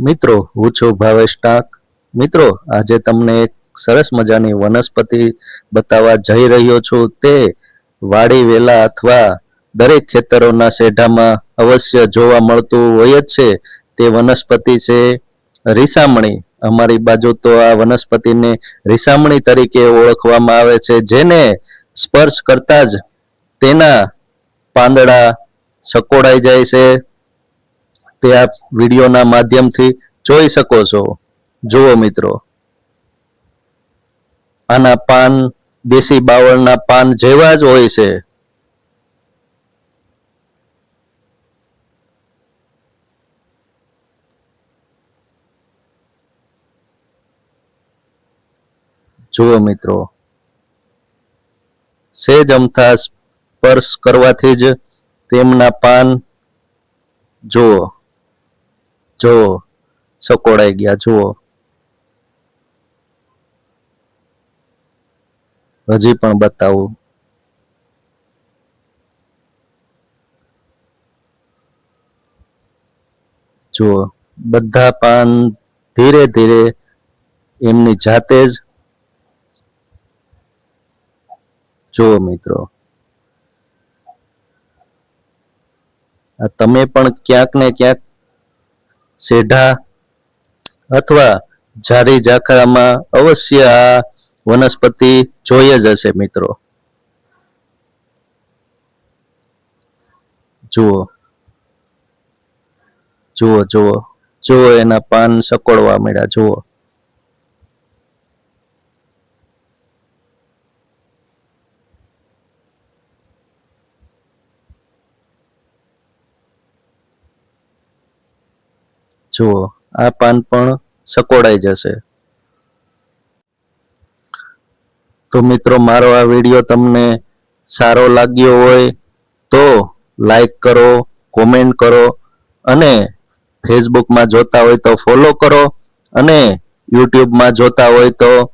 મિત્રો, હું છું ભાવેશ ટાંક. મિત્રો, આજે તમને એક સરસ મજાની વનસ્પતિ બતાવવા જઈ રહ્યો છું. તે વાડી, વેલા અથવા દરેક ખેતરોના શેઢામાં અવશ્ય જોવા મળતું હોય જ છે. તે વનસ્પતિ છે રીસામણી. અમારી બાજુ તો આ વનસ્પતિને રીસામણી તરીકે ઓળખવામાં આવે છે. જેને સ્પર્શ કરતા જ તેના પાંદડા સકોડાઈ જાય છે. તે આપ વિડીયોના માધ્યમથી જોઈ શકો છો. જુઓ મિત્રો. આના પાન, દેશી બાવળના પાન જેવા જ હોય છે. જુઓ મિત્રો. સેજ અમથા સ્પર્શ કરવાથી જ તેમના પાન જુઓ. જુઓ સકોડાઈ ગયા, જુઓ. હજી પણ બતાવું. જુઓ, બધા પાન ધીરે ધીરે એમની જાતે જ જુઓ મિત્રો. આ તમે પણ ક્યાંક ને ક્યાંક શેઢા અથવા જારી ઝાખરામાં અવશ્ય આ વનસ્પતિ જોઈ જ હશે મિત્રો. જુઓ. જુઓ જુઓ. જુઓ એના પાન સકોડવા મળ્યા. જુઓ. જુઓ આ પાન પણ સકોડાઈ જશે. તો મિત્રો, મારો આ વીડિયો તમને સારો લાગ્યો હોય તો લાઈક કરો, કોમેન્ટ કરો અને ફેસબુકમાં જોતા હોય તો ફોલો કરો અને યુટ્યુબમાં જોતા હોય તો